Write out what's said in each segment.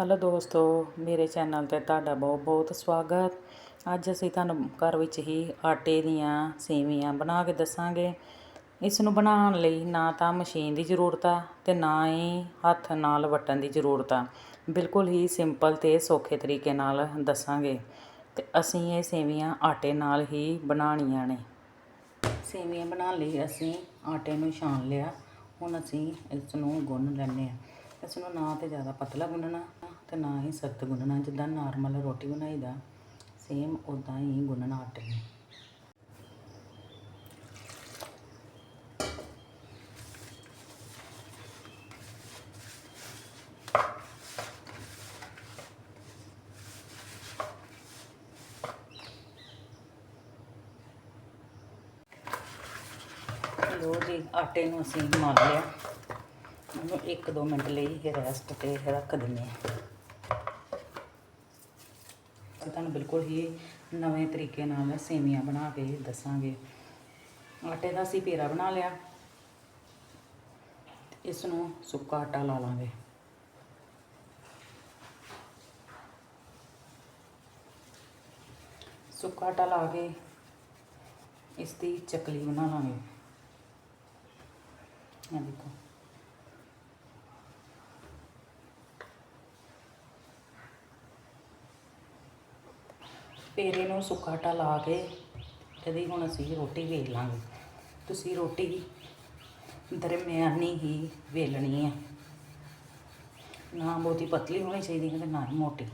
Hello ਦੋਸਤੋ, ਮੇਰੇ channel ਤੇ ਤੁਹਾਡਾ ਬਹੁਤ ਬਹੁਤ ਸਵਾਗਤ। ਅੱਜ ਅਸੀਂ ਤੁਹਾਨੂੰ ਘਰ ਵਿੱਚ ਹੀ ਆਟੇ ਦੀਆਂ ਸੇਵੀਆਂ ਬਣਾ ਕੇ ਦੱਸਾਂਗੇ। ਇਸ ਨੂੰ ਬਣਾਉਣ ਲਈ ਨਾ ਤਾਂ ਮਸ਼ੀਨ ਦੀ ਜ਼ਰੂਰਤ ਆ ਤੇ ਨਾ ਹੀ ਹੱਥ ਨਾਲ ਵਟਣ ਦੀ ਜ਼ਰੂਰਤ ਆ। ਬਿਲਕੁਲ ਹੀ ਸਿੰਪਲ ਤੇ ਸੌਖੇ ਤਰੀਕੇ ਨਾਲ ਦੱਸਾਂਗੇ। ਤੇ ਅਸੀਂ ਇਹ ਸੇਵੀਆਂ ਆਟੇ ਨਾਲ ਹੀ ਬਣਾਉਣੀਆਂ ਨੇ। ਸੇਵੀਆਂ ਬਣਾਉਣ ਲਈ ਅਸੀਂ ਆਟੇ ਨੂੰ ਛਾਣ ਲਿਆ। ਹੁਣ ਅਸੀਂ ਇਸ ਨੂੰ ਗੁੰਨ ਲੈਂਦੇ ਹਾਂ। ਇਸ ਨੂੰ ਨਾ ਤੇ ਜ਼ਿਆਦਾ ਪਤਲਾ ਗੁੰਨਣਾ ਤੇ ਨਾ ਹੀ ਸਖਤ ਗੁੰਨਣਾ, ਜਿੱਦਾਂ ਨਾਰਮਲ ਰੋਟੀ ਬਣਾਈਦਾ ਸੇਮ ਉਦਾਂ ਹੀ ਗੁੰਨਣਾ ਆਟੇ ਨੂੰ। ਲੋ ਜੀ, ਆਟੇ ਨੂੰ ਅਸੀਂ ਮਲ ਲਿਆ। ਉਹਨੂੰ 1-2 ਮਿੰਟ ਲਈ ਇਹ ਰੈਸਟ ਤੇ ਰੱਖ ਦਿੰਦੇ ਹਾਂ। ਅਸੀਂ ਤੁਹਾਨੂੰ ਬਿਲਕੁਲ ਹੀ ਨਵੇਂ ਤਰੀਕੇ ਨਾਲ ਸੇਵੀਆਂ ਬਣਾ ਕੇ ਦੱਸਾਂਗੇ। ਆਟੇ ਦਾ ਅਸੀਂ ਪੇੜਾ ਬਣਾ ਲਿਆ। ਇਸ ਨੂੰ ਸੁੱਕਾ ਆਟਾ ਲਾ ਲਾਂਗੇ। ਸੁੱਕਾ ਆਟਾ ਲਾ ਕੇ ਇਸ ਦੀ ਚਕਲੀ ਬਣਾ ਲਾਂਗੇ। ਇਹ ਦੇਖੋ। ਪੇੜੇ ਨੂੰ ਸੁੱਕਾ ਆਟਾ ਲਾ ਕੇ ਇਹਦੀ ਹੁਣ ਅਸੀਂ ਰੋਟੀ ਵੇਲ ਲਾਂਗੇ। ਤੁਸੀਂ ਰੋਟੀ ਦਰਮਿਆਨੀ ਹੀ ਵੇਲਣੀ ਹੈ ਨਾ ਬਹੁਤੀ ਪਤਲੀ ਹੋਣੀ ਚਾਹੀਦੀ ਹੈ ਤੇ ਨਾ ਹੀ ਮੋਟੀ।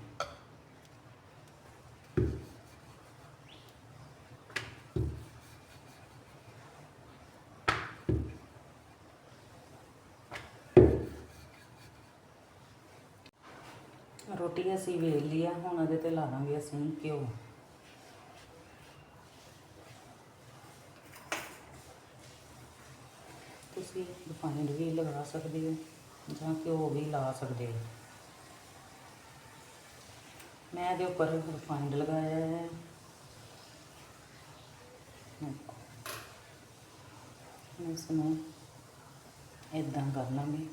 ਰੋਟੀ ਅਸੀਂ ਵੇਲ ਲਈ ਆ, ਹੁਣ ਉਹਦੇ ਤੇ ਲਾ ਦਾਂਗੇ ਅਸੀਂ ਘਿਓ। ਤੁਸੀਂ ਰਿਫਾਈਨਡ ਵੀ ਲਗਾ ਸਕਦੇ ਹੋ ਜਾਂ ਘਿਓ ਵੀ ਲਾ ਸਕਦੇ ਹੋ। ਮੈਂ ਇਹਦੇ ਉੱਪਰ ਰਿਫਾਈਨਡ ਲਗਾਇਆ ਹੈ। ਇਸ ਨੂੰ ਇਦਾਂ ਕਰ ਲਾਂਗੇ।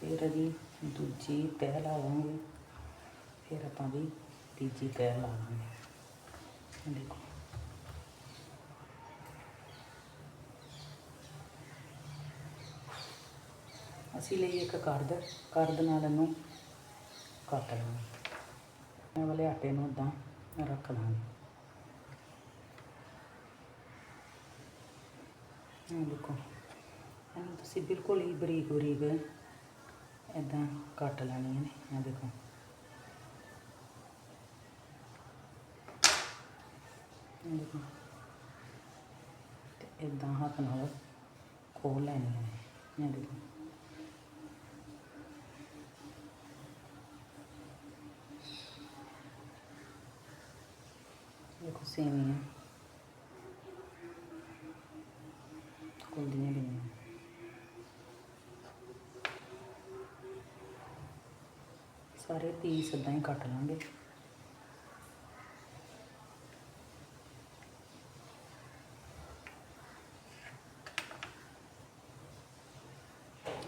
ਫਿਰ ਇਹਦੀ ਦੂਜੀ ਤਹਿ ਲਾ ਲਾਂਗੇ ਫਿਰ ਆਪਾਂ ਵੀ ਤੀਜੀ ਤਹਿ ਲਾ ਲਾਂਗੇ ਦੇਖੋ। ਅਸੀਂ ਲਈ ਇੱਕ ਕਰਦ ਕਰਦ ਨਾਲ ਇਹਨੂੰ ਕੱਟ ਲਵਾਂਗੇ ਇਹ ਵਾਲੇ ਆਟੇ ਨੂੰ ਇਦਾਂ ਰੱਖ ਲਾਂਗੇ। ਇਹ ਦੇਖੋ, ਇਹਨੂੰ ਤੁਸੀਂ ਬਿਲਕੁਲ ਹੀ ਬਰੀਕ ਬਰੀਕ ਇਦਾਂ ਕੱਟ ਲੈਣੀਆਂ ਨੇ ਇਹ ਦੇਖੋ। ਇਹ ਦੇਖੋ। ਤੇ ਇਦਾਂ ਹੱਥ ਨਾਲ ਖੋਲ ਲੈਣੀਆਂ ਨੇ ਇਹ ਦੇਖੋ। ਦੇਖੋ ਸੇਵੀਆਂ ਖੁੱਲਦੀਆਂ ਪਈਆਂ ਸਾਰੇ ਪੀਸ ਇਦਾਂ ਹੀ ਕੱਟ ਲਾਂਗੇ।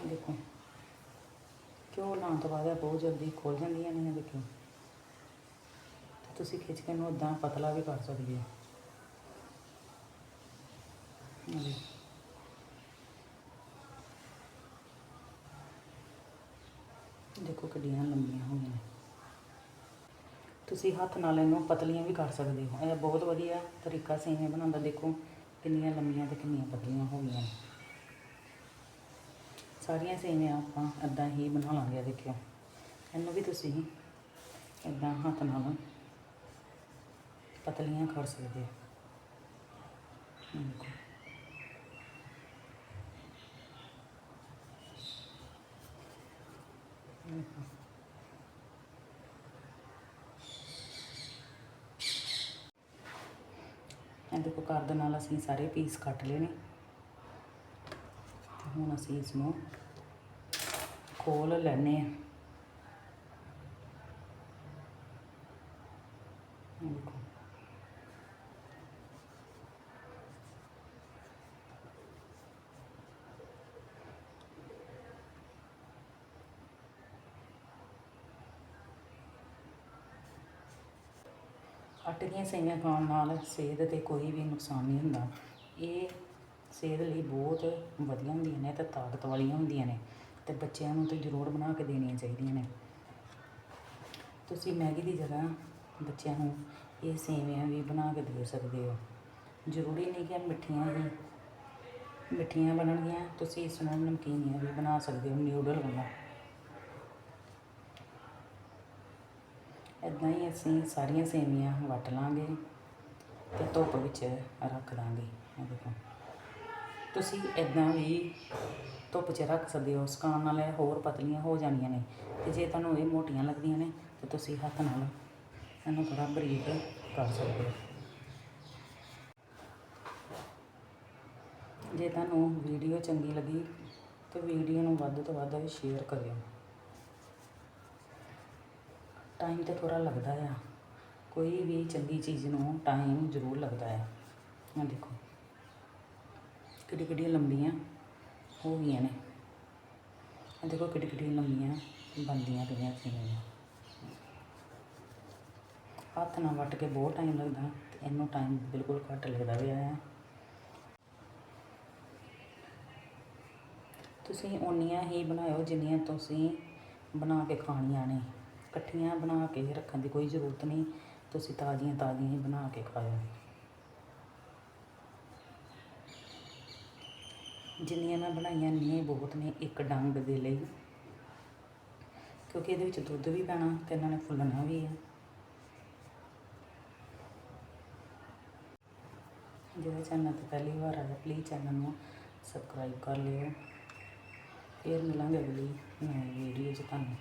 ਦੇਖੋ, ਕਿਉਂ ਲਾਉਣ ਤੋਂ ਬਾਅਦ ਬਹੁਤ ਜਲਦੀ ਖੁੱਲ ਜਾਂਦੀਆਂ ਨੇ ਦੇਖੋ। ਤੁਸੀਂ ਖਿੱਚ ਕੇ ਇਹਨੂੰ ਉਦਾਂ ਪਤਲਾ ਵੀ ਕਰ ਸਕਦੇ ਹੋ। ਇਹ ਦੇਖੋ। ਦੇਖੋ ਕਿੱਡੀਆਂ ਲੰਬੀਆਂ ਹੋਈਆਂ ਨੇ। ਤੁਸੀਂ ਹੱਥ ਨਾਲ ਇਹਨੂੰ ਪਤਲੀਆਂ ਵੀ ਕਰ ਸਕਦੇ ਹੋ। ਇਹ ਬਹੁਤ ਵਧੀਆ ਤਰੀਕਾ ਸੇਵੀਆਂ ਬਣਾਉਣ ਦਾ ਦੇਖੋ ਕਿੰਨੀਆਂ ਲੰਬੀਆਂ ਤੇ ਕਿੰਨੀਆਂ ਪਤਲੀਆਂ ਹੋ ਗਈਆਂ ਸਾਰੀਆਂ ਸੇਵੀਆਂ ਆਪਾਂ ਇਦਾਂ ਹੀ ਬਣਾ ਲਾਂਗੇ, ਦੇਖਿਓ। ਇਹਨੂੰ ਵੀ ਤੁਸੀਂ ਇਦਾਂ ਹੱਥ ਨਾਲ ਪਤਲੀਆਂ ਕਰ ਸਕਦੇ ਹੋ ਇਹ ਦੇਖੋ ਇਹ ਦੇਖੋ ਕਰ ਦੇ ਨਾਲ ਅਸੀਂ ਸਾਰੇ ਪੀਸ ਕੱਟ ਲਏ ਨੇ। ਤੇ ਹੁਣ ਅਸੀਂ ਇਸ ਨੂੰ ਖੋਲ ਲੈਣੇ ਆ ਇਹ ਦੇਖੋ ਆਟੇ ਦੀਆਂ ਸੇਵੀਆਂ ਖਾਣ ਨਾਲ ਸਿਹਤ ਤੇ ਕੋਈ ਵੀ ਨੁਕਸਾਨ ਨਹੀਂ ਹੁੰਦਾ। ਇਹ ਸਿਹਤ ਲਈ ਬਹੁਤ ਵਧੀਆ ਹੁੰਦੀਆਂ ਨੇ ਅਤੇ ਤਾਕਤ ਵਾਲੀਆਂ ਹੁੰਦੀਆਂ ਨੇ ਅਤੇ ਬੱਚਿਆਂ ਨੂੰ ਤਾਂ ਜ਼ਰੂਰ ਬਣਾ ਕੇ ਦੇਣੀਆਂ ਚਾਹੀਦੀਆਂ ਨੇ। ਤੁਸੀਂ ਮੈਗੀ ਦੀ ਜਗ੍ਹਾ ਬੱਚਿਆਂ ਨੂੰ ਇਹ ਸੇਵੀਆਂ ਵੀ ਬਣਾ ਕੇ ਦੇ ਸਕਦੇ ਹੋ। ਜ਼ਰੂਰੀ ਨਹੀਂ ਕਿ ਮਿੱਠੀਆਂ ਹੀ ਮਿੱਠੀਆਂ ਬਣਨਗੀਆਂ, ਤੁਸੀਂ ਇਸ ਨੂੰ ਨਮਕੀਨੀਆਂ ਵੀ ਬਣਾ ਸਕਦੇ ਹੋ, ਨਿਊਡਲ ਵਾਂਗਾ ਇੱਦਾਂ ਹੀ ਅਸੀਂ ਸਾਰੀਆਂ ਸੇਵੀਆਂ ਵੱਟ ਲਾਂਗੇ ਅਤੇ ਧੁੱਪ ਵਿੱਚ ਰੱਖ ਦਾਂਗੇ। ਇਹ ਦੇਖੋ। ਤੁਸੀਂ ਇੱਦਾਂ ਵੀ ਧੁੱਪ 'ਚ ਰੱਖ ਸਕਦੇ ਹੋ, ਸੁਕਾਉਣ ਨਾਲ ਇਹ ਹੋਰ ਪਤਲੀਆਂ ਹੋ ਜਾਣੀਆਂ ਨੇ ਅਤੇ ਜੇ ਤੁਹਾਨੂੰ ਇਹ ਮੋਟੀਆਂ ਲੱਗਦੀਆਂ ਨੇ ਤਾਂ ਤੁਸੀਂ ਹੱਥ ਨਾਲ ਇਹਨੂੰ ਥੋੜ੍ਹਾ ਬਰੀਕ ਕਰ ਸਕਦੇ ਹੋ। ਜੇ ਤੁਹਾਨੂੰ ਵੀਡੀਓ ਚੰਗੀ ਲੱਗੀ ਤਾਂ ਵੀਡੀਓ ਨੂੰ ਵੱਧ ਤੋਂ ਵੱਧ ਸ਼ੇਅਰ ਕਰਿਓ। ਟਾਈਮ ਤਾਂ ਥੋੜਾ ਲੱਗਦਾ ਆ। ਕੋਈ ਵੀ ਚੰਗੀ ਚੀਜ਼ ਨੂੰ ਟਾਈਮ ਜ਼ਰੂਰ ਲੱਗਦਾ ਆ। ਆ ਦੇਖੋ। ਕਿੱਡੀ ਕਿੱਡੀਆਂ ਲੰਬੀਆਂ ਹੋ ਗਈਆਂ ਨੇ। ਆ ਦੇਖੋ ਕਿੱਡੀ ਕਿੱਡੀਆਂ ਲੰਬੀਆਂ ਬਣਦੀਆਂ ਪਈਆਂ ਸੇਵੀਆਂ ਹੱਥ ਨਾਲ ਵੱਟ ਕੇ ਬਹੁਤ ਟਾਈਮ ਲੱਗਦਾ ਤੇ ਇਹਨੂੰ ਟਾਈਮ ਬਿਲਕੁਲ ਘੱਟ ਲੱਗਦਾ ਪਿਆ ਆ। ਤੁਸੀਂ ਓਨੀਆਂ ਹੀ ਬਣਾਇਓ ਜਿੰਨੀਆਂ ਤੁਸੀਂ ਬਣਾ ਕੇ ਖਾਣੀਆਂ ਨੇ। ਇਕੱਠੀਆਂ ਬਣਾ ਕੇ ਰੱਖਣ ਦੀ ਕੋਈ ਜ਼ਰੂਰਤ ਨਹੀਂ। ਤੁਸੀਂ ਤਾਜ਼ੀਆਂ ਤਾਜ਼ੀਆਂ ਹੀ ਬਣਾ ਕੇ ਖਾਓ ਜਿੰਨੀਆਂ ਮੈਂ ਬਣਾਈਆਂ ਇੰਨੀਆਂ ਬਹੁਤ ਨੇ ਇੱਕ ਡੰਗ ਦੇ ਲਈ। ਕਿਉਂਕਿ ਇਹਦੇ ਵਿੱਚ ਦੁੱਧ ਵੀ ਪੈਣਾ ਤੇ ਇਹਨਾਂ ਨੇ ਫੁੱਲਣਾ ਵੀ ਹੈ ਜਿਹੜਾ ਚੈਨਲ ਤੇ ਪਹਿਲੀ ਵਾਰ ਆਇਆ ਪਲੀਜ਼ ਚੈਨਲ ਨੂੰ ਸਬਸਕ੍ਰਾਈਬ ਕਰ ਲਿਓ। ਫਿਰ ਮਿਲਾਂਗੇ ਅਗਲੀ ਨਵੀਂ ਵੀਡੀਓ 'ਚ ਤੁਹਾਨੂੰ।